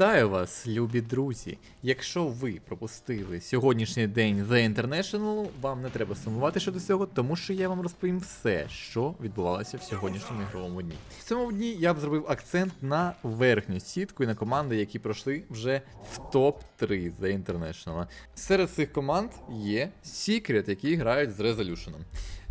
Вітаю вас, любі друзі! Якщо ви пропустили сьогоднішній день The International, вам не треба сумувати щодо цього, тому що я вам розповім все, що відбувалося в сьогоднішньому ігровому дні. В цьому дні я б зробив акцент на верхню сітку і на команди, які пройшли вже в топ-3 The International. Серед цих команд є Secret, які грають з Resolution.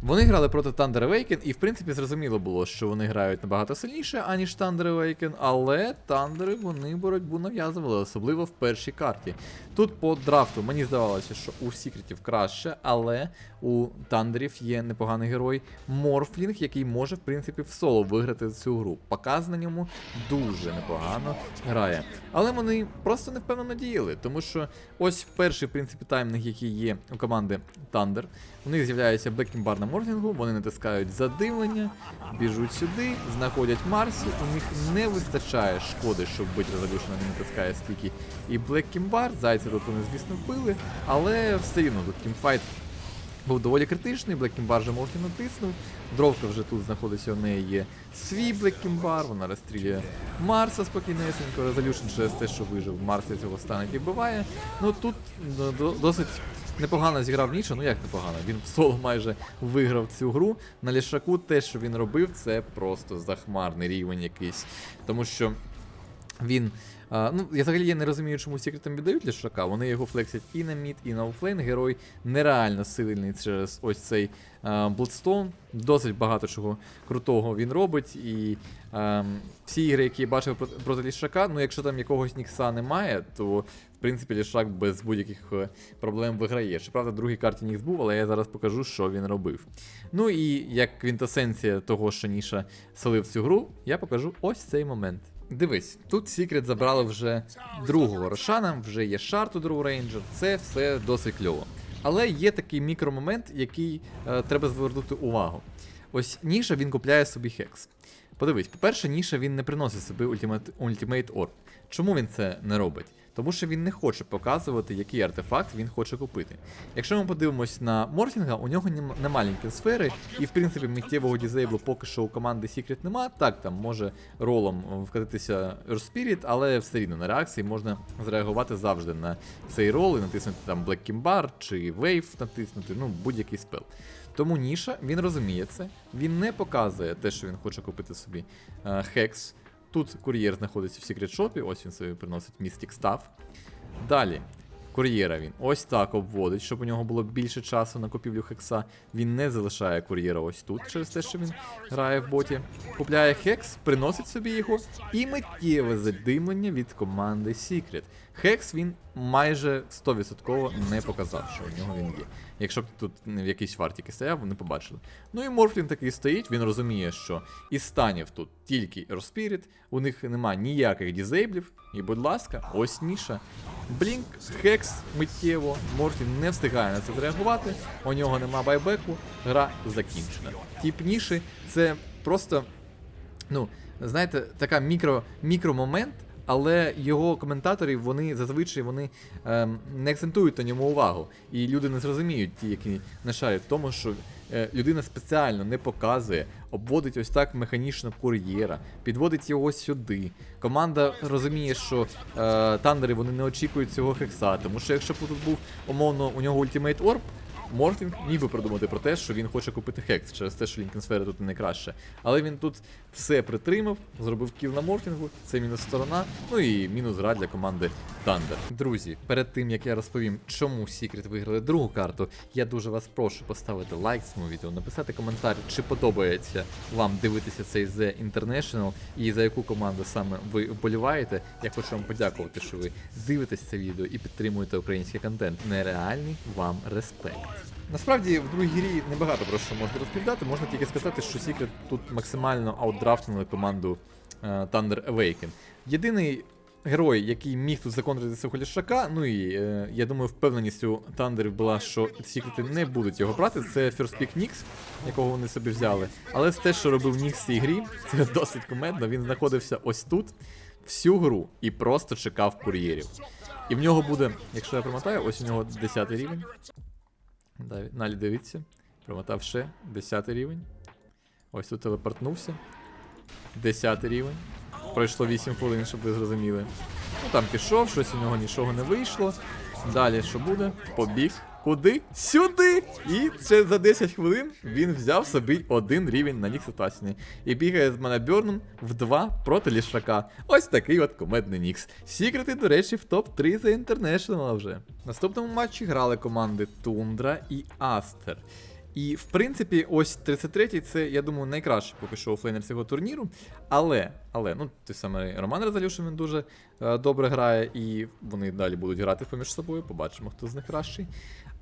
Вони грали проти Thunder Awaken, і в принципі зрозуміло було, що вони грають набагато сильніше, аніж Thunder Awaken, але Thunder вони боротьбу нав'язували, особливо в першій карті. Тут по драфту мені здавалося, що у Секретів краще, але у Тандерів є непоганий герой Морфлінг, який може, в принципі, в соло виграти цю гру. Показ на ньому дуже непогано грає. Але вони просто невпевнено діяли, тому що ось перший, в принципі, таймінг, який є у команди Thunder, у них з'являється Блекінбар на морфінгу, вони натискають задивлення, біжуть сюди, знаходять Марсі, у них не вистачає шкоди, щоб бити резолюшена не натискає стільки і Блек Кімбар, зайця тут вони, звісно, вбили, але все рівно тут кімфайт був доволі критичний, Блек Кімбар же Морфін натиснув. Дровка вже тут знаходиться, у неї свій Блек Кімбар, вона розстрілює Марса спокійнесенько, Resolution через те, що вижив, Марса цього стане і вбиває. Ну тут до- досить непогано зіграв Ніша, ну як непогано, він в соло майже виграв цю гру. На лішаку те, що він робив, це просто захмарний рівень якийсь. Тому що він. А, ну, я взагалі не розумію, чому секретом віддають лішака. Вони його флексять і на мід, і на офлейн. Герой нереально сильний через ось цей Bloodstone. Досить багато чого крутого він робить. І а, всі ігри, які я бачив проти, проти лішака, ну якщо там якогось нікса немає, то в принципі лішак без будь-яких е, проблем виграє. Щоправда, другій карті нікс був, але я зараз покажу, що він робив. Ну і як квінтесенція того, що Ніша солив цю гру, я покажу ось цей момент. Дивись, тут Сікрет забрали вже другого Рошана, вже є шарт у другого рейнджер, це все досить кльово. Але є такий мікромомент, який е, треба звернути увагу. Ось Ніша він купляє собі хекс. Подивись, по-перше, Ніша він не приносить собі ультимейт Орб. Чому він це не робить? Тому що він не хоче показувати, який артефакт він хоче купити. Якщо ми подивимось на Морфінга, у нього нем- немаленькі сфери, і в принципі миттєвого дізейблу поки що у команди Secret нема. Так, там може ролом вкатитися Spirit, але все рівно на реакції можна зреагувати завжди на цей рол і натиснути там Black Kimbar чи Wave натиснути, ну будь-який спел. Тому Ніша, він розуміє це, він не показує те, що він хоче купити собі Хекс. Тут кур'єр знаходиться в секрет-шопі, ось він собі приносить містік став. Далі, кур'єра він ось так обводить, щоб у нього було більше часу на купівлю хекса. Він не залишає кур'єра ось тут через те, що він грає в боті. Купляє хекс, приносить собі його і миттєве задимлення від команди Secret. Хекс він майже 100% не показав, що у нього він є. Якщо б тут в якійсь вартіки стояв, вони побачили. Ну і Морфлін такий стоїть, він розуміє, що із станів тут тільки Spirit, у них нема ніяких дізейблів. І, будь ласка, ось ніша. Блінк, хекс миттєво, Морфін не встигає на це зреагувати, у нього нема байбеку, гра закінчена. Тіп ніші це просто, ну, знаєте, така мікро, мікромомент, але його коментаторів вони зазвичай вони ем, не акцентують на ньому увагу. І люди не зрозуміють, ті, які не шарять тому, що е, людина спеціально не показує, обводить ось так механічно кур'єра, підводить його сюди. Команда розуміє, що е, тандери вони не очікують цього хекса, тому що якщо б тут був умовно у нього Ultimate Orb, Морфінг міг би продумати про те, що він хоче купити хекс через те, що Лінкенсфера тут не найкраще. Але він тут все притримав, зробив кіл на Морфінгу, це мінус сторона, ну і мінус гра для команди Thunder. Друзі, перед тим як я розповім, чому Secret виграли другу карту, я дуже вас прошу поставити лайк цьому відео, написати коментар, чи подобається вам дивитися цей The International і за яку команду саме ви вболіваєте. Я хочу вам подякувати, що ви дивитесь це відео і підтримуєте український контент. Нереальний вам респект. Насправді в другій грі небагато про що можна розповідати. Можна тільки сказати, що Secret тут максимально аутдрафтнули команду е, Thunder Awaken. Єдиний герой, який міг тут законтрити цього лішака, ну і е, я думаю, впевненістю Thunder була, що Секрети не будуть його брати. Це First Pick Nix, якого вони собі взяли. Але те, що робив Нікс в цій грі, це досить кумедно. Він знаходився ось тут всю гру і просто чекав кур'єрів. І в нього буде, якщо я промотаю, ось у нього 10 рівень. Далі дивіться. Промотав ще 10 рівень. Ось тут телепортнувся. 10 рівень. Пройшло 8 хвилин, щоб ви зрозуміли. Ну там пішов, щось у нього нічого не вийшло. Далі що буде? Побіг. Куди? Сюди! І ще за 10 хвилин він взяв собі один рівень на Нікс Атасіні. І бігає з Манабьорном в 2 проти лішака. Ось такий от комедний Нікс. Сікрети, до речі, в топ-3 за International вже. В наступному матчі грали команди Тундра і Астер. І в принципі, ось 33-й це, я думаю, найкращий поки що офлейнер цього турніру. Але, але, ну, той самий Роман Резолюшн він дуже е, добре грає, і вони далі будуть грати поміж собою. Побачимо, хто з них кращий.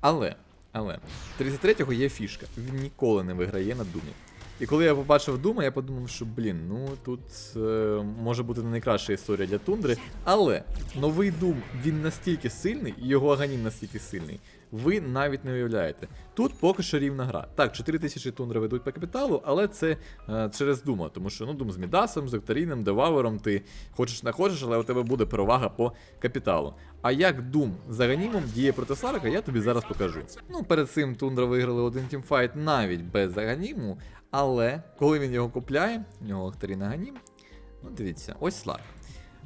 Але, але, 33-го є фішка. Він ніколи не виграє на Думі. І коли я побачив Дума, я подумав, що блін, ну тут е, може бути не найкраща історія для тундри. Але новий Дум він настільки сильний, і його аганім настільки сильний. Ви навіть не уявляєте. Тут поки що рівна гра. Так, 4000 тундри ведуть по капіталу, але це е, через Дума, тому що ну Дум з Мідасом, з Окторіном, Девавером, ти хочеш не хочеш, але у тебе буде перевага по капіталу. А як Дум з аганімом діє проти Сларка, я тобі зараз покажу. Ну, перед цим Тундра виграли один тімфайт навіть без аганіму, але коли він його купляє, у нього Окторін аганім. Ну, дивіться, ось Сларк.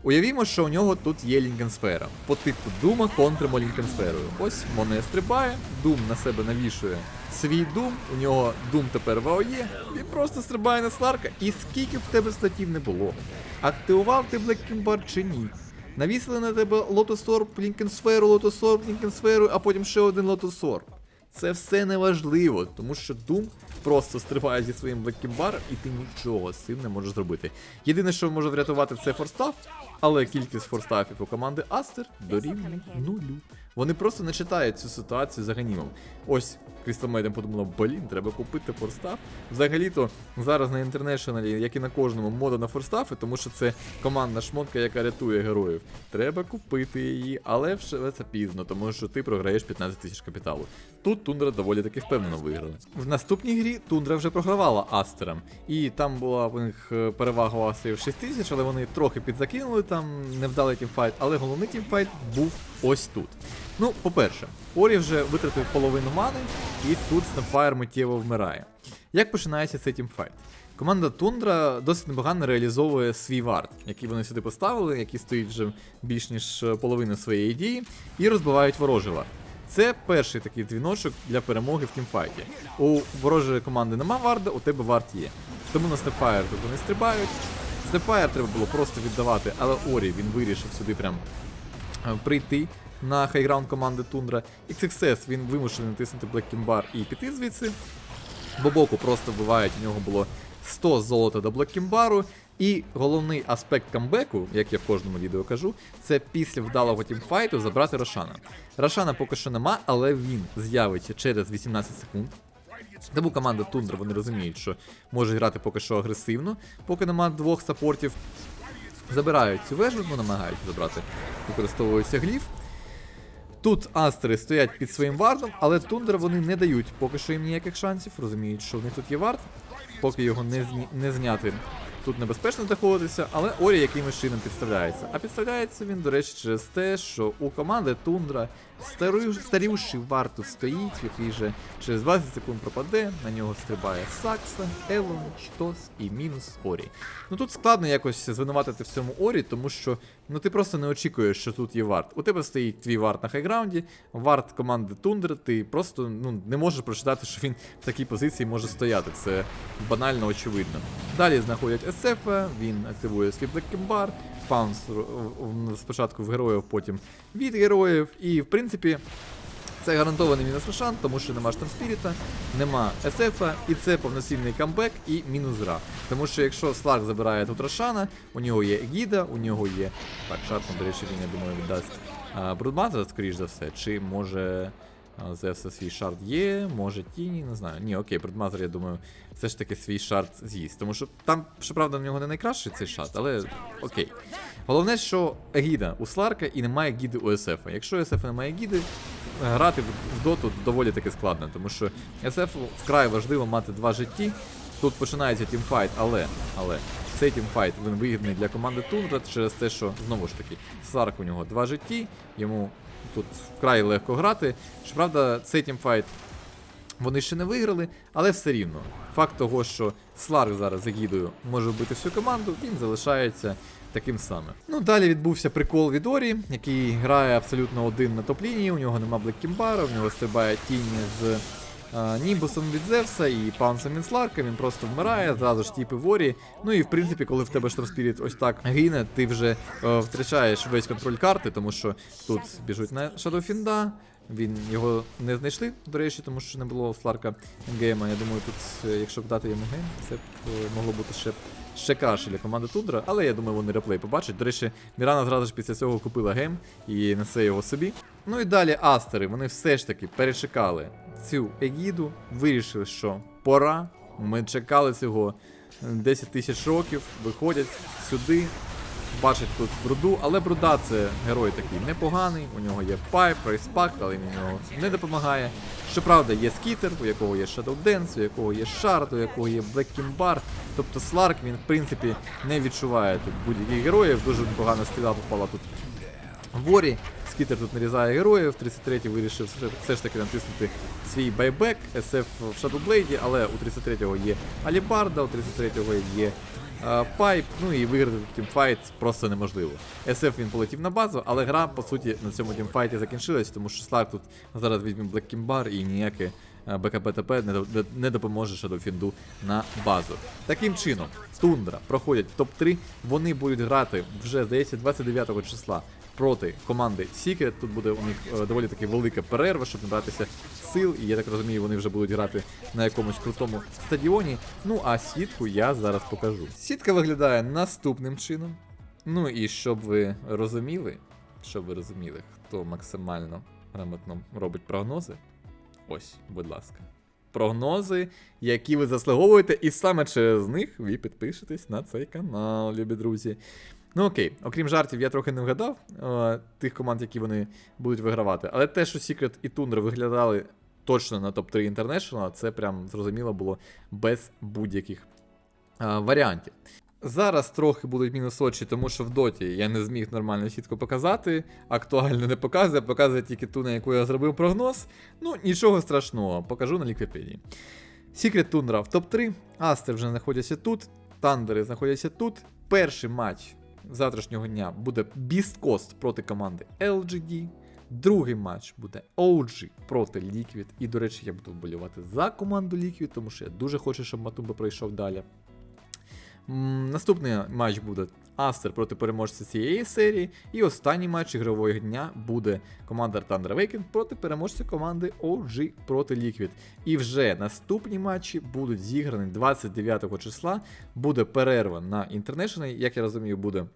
Уявімо, що у нього тут є Лінкенсфера. По типу Дума контримо Лінкенсферою. Ось Моне стрибає, Дум на себе навішує свій Дум, у нього Дум тепер в АОЄ, він просто стрибає на Сларка, і скільки б в тебе статів не було. Активував ти Блеккімбар чи ні? Навісили на тебе Лотосорб, Лінкенсферу, Лотосорб, Лінкенсферу, а потім ще один Лотосорб. Це все неважливо, тому що Doom просто стрибає зі своїм блеккімбаром, і ти нічого з цим не можеш зробити. Єдине, що може врятувати, це форстаф, але кількість форстафів у команди Астер дорівнює нулю. Вони просто не читають цю ситуацію за ганімом. Ось Maiden подумала, блін, треба купити форстаф. Взагалі-то зараз на інтернешналі, як і на кожному, мода на форстафи, тому що це командна шмотка, яка рятує героїв. Треба купити її, але вже це пізно, тому що ти програєш 15 тисяч капіталу. Тут Тундра доволі таки впевнено виграла. В наступній грі Тундра вже програвала Астерам, і там була у них е, перевага у Астерів 6 тисяч, але вони трохи підзакинули там невдалий тімфайт, але головний тімфайт був ось тут. Ну, по-перше, Орі вже витратив половину мани, і тут Snapfire миттєво вмирає. Як починається цей тімфайт? Команда Тундра досить непогано реалізовує свій вард, який вони сюди поставили, який стоїть вже більш ніж е, половину своєї дії, і розбивають ворожий вард. Це перший такий дзвіночок для перемоги в тімфайті. У ворожої команди нема варда, у тебе вард є. Тому на Snapfire тут вони стрибають. Snapfire треба було просто віддавати, але Орі він вирішив сюди прям е, прийти на хайграунд команди Тундра. І XXS він вимушений натиснути Black Kimbar і піти звідси. Бобоку просто вбивають, у нього було 100 золота до Блеккімбару. І головний аспект камбеку, як я в кожному відео кажу, це після вдалого тімфайту забрати Рошана. Рошана поки що нема, але він з'явиться через 18 секунд. Тому команда Тундра вони розуміють, що може грати поки що агресивно, поки нема двох саппортів. Забирають цю вежу, ну намагаються забрати, використовується гліф. Тут Астри стоять під своїм вартом, але тундер вони не дають поки що їм ніяких шансів, розуміють, що в них тут є варт, поки його не, зні... не зняти. Тут небезпечно знаходитися, але Орі якимось чином підставляється. А підставляється він, до речі, через те, що у команди Тундра старіший вард тут стоїть, який же через 20 секунд пропаде, на нього стрибає Сакса, Елон, Штос і мінус Орі. Ну тут складно якось звинуватити в цьому Орі, тому що ну ти просто не очікуєш, що тут є вард. У тебе стоїть твій вард на хайграунді, вард команди Тундра, ти просто ну, не можеш прочитати, що він в такій позиції може стояти. Це банально очевидно. Далі знаходять СФ, він активує Блеккімбар, паунс спочатку в героїв, потім від героїв. І в принципі. Це гарантований мінус Рошан, тому що нема штам спіріта, нема СФа, і це повноцінний камбек і мінус гра. Тому що якщо Сларк забирає тут Рошана, у нього є Гіда, у нього є. Так, Шарпан, до речі, він, я думаю, віддасть а, Брудматера, скоріш за все, чи може. Зевса свій шарт є, може тіні, не знаю. Ні, окей, Брудмазер, я думаю, все ж таки свій шарт з'їсть. Тому що там, щоправда, в нього не найкращий цей шарт, але окей. Головне, що Гіда у Сларка і немає гіди у СФ. Якщо СФ немає гіди, грати в доту доволі таки складно, тому що SF вкрай важливо мати два житті. Тут починається тімфайт, але але цей тімфайт він вигідний для команди Тундра через те, що знову ж таки Сарк у нього два житті, йому тут вкрай легко грати. Щоправда, цей тімфайт вони ще не виграли, але все рівно. Факт того, що Сларк зараз за гідою може вбити всю команду, він залишається таким самим. Ну, далі відбувся прикол від Орі, який грає абсолютно один на топ-лінії, у нього нема Блеккімбара, у нього стрибає тінь з а, Німбусом від Зевса і Паунсом від Сларка, він просто вмирає, зразу ж тіпи в Орі. Ну і в принципі, коли в тебе Штормспіріт ось так гине, ти вже е, втрачаєш весь контроль карти, тому що тут біжуть на Shadowfiend, він його не знайшли, до речі, тому що не було Сларка гейма. Я думаю, тут, е, якщо б дати йому гейм, це б е, могло бути ще, ще краще для команди Тундра, але я думаю, вони реплей побачать. До речі, Мірана зразу ж після цього купила гейм і несе його собі. Ну і далі Астери, вони все ж таки перечекали цю егіду, вирішили, що пора. Ми чекали цього 10 тисяч років, виходять сюди, бачать тут бруду, але бруда це герой такий непоганий, у нього є пайп, прайспакт, але він нього не допомагає. Щоправда, є скітер, у якого є Shadow Dance, у якого є Шард, у якого є Black Kimbar. Тобто Сларк він в принципі не відчуває тут будь-яких героїв. Дуже непогана стріла попала тут Ворі. Скітер тут нарізає героїв. 33-й вирішив все- ж таки натиснути свій байбек. SF в Shadowblade, але у 33-го є Алібарда, у 33-го є е, Пайп. Ну і виграти тімфайт просто неможливо. SF він полетів на базу, але гра, по суті, на цьому тімфайті закінчилась, тому що Сларк тут зараз візьме Kimbar і ніяке е, БКБТП не, допоможе Shadowfiend на базу. Таким чином, Тундра проходять в топ-3. Вони будуть грати вже, здається, 29 числа проти команди Secret. Тут буде у них е, доволі таки велика перерва, щоб набратися сил. І я так розумію, вони вже будуть грати на якомусь крутому стадіоні. Ну а сітку я зараз покажу. Сітка виглядає наступним чином. Ну і щоб ви розуміли, щоб ви розуміли, хто максимально грамотно робить прогнози. Ось, будь ласка. Прогнози, які ви заслуговуєте, і саме через них ви підпишетесь на цей канал, любі друзі. Ну окей, окрім жартів, я трохи не вгадав е, тих команд, які вони будуть вигравати. Але те, що Secret і Tundra виглядали точно на топ-3 International, це прям зрозуміло було без будь-яких е, варіантів. Зараз трохи будуть мінус очі, тому що в доті я не зміг нормально сітку показати. Актуально не показує, показує тільки ту, на яку я зробив прогноз. Ну, нічого страшного, покажу на Ліквіпедії. Secret Tundra в топ-3, Астер вже знаходяться тут, Тандери знаходяться тут. Перший матч завтрашнього дня буде Beast Coast проти команди LGD. Другий матч буде OG проти Liquid. І, до речі, я буду вболівати за команду Liquid, тому що я дуже хочу, щоб Матумба пройшов далі. Наступний матч буде Астер проти переможця цієї серії. І останній матч ігрового дня буде команда Thunder Awaken проти переможця команди OG проти Liquid. І вже наступні матчі будуть зіграні 29 числа. Буде перерва на International, як я розумію, буде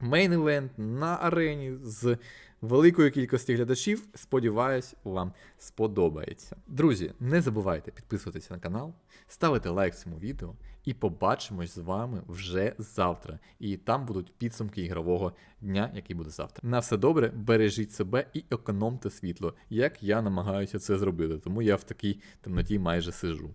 мейн івент на арені з великою кількістю глядачів. Сподіваюсь, вам сподобається. Друзі, не забувайте підписуватися на канал, ставити лайк цьому відео, і побачимось з вами вже завтра. І там будуть підсумки ігрового дня, який буде завтра. На все добре, бережіть себе і економте світло, як я намагаюся це зробити, тому я в такій темноті майже сижу.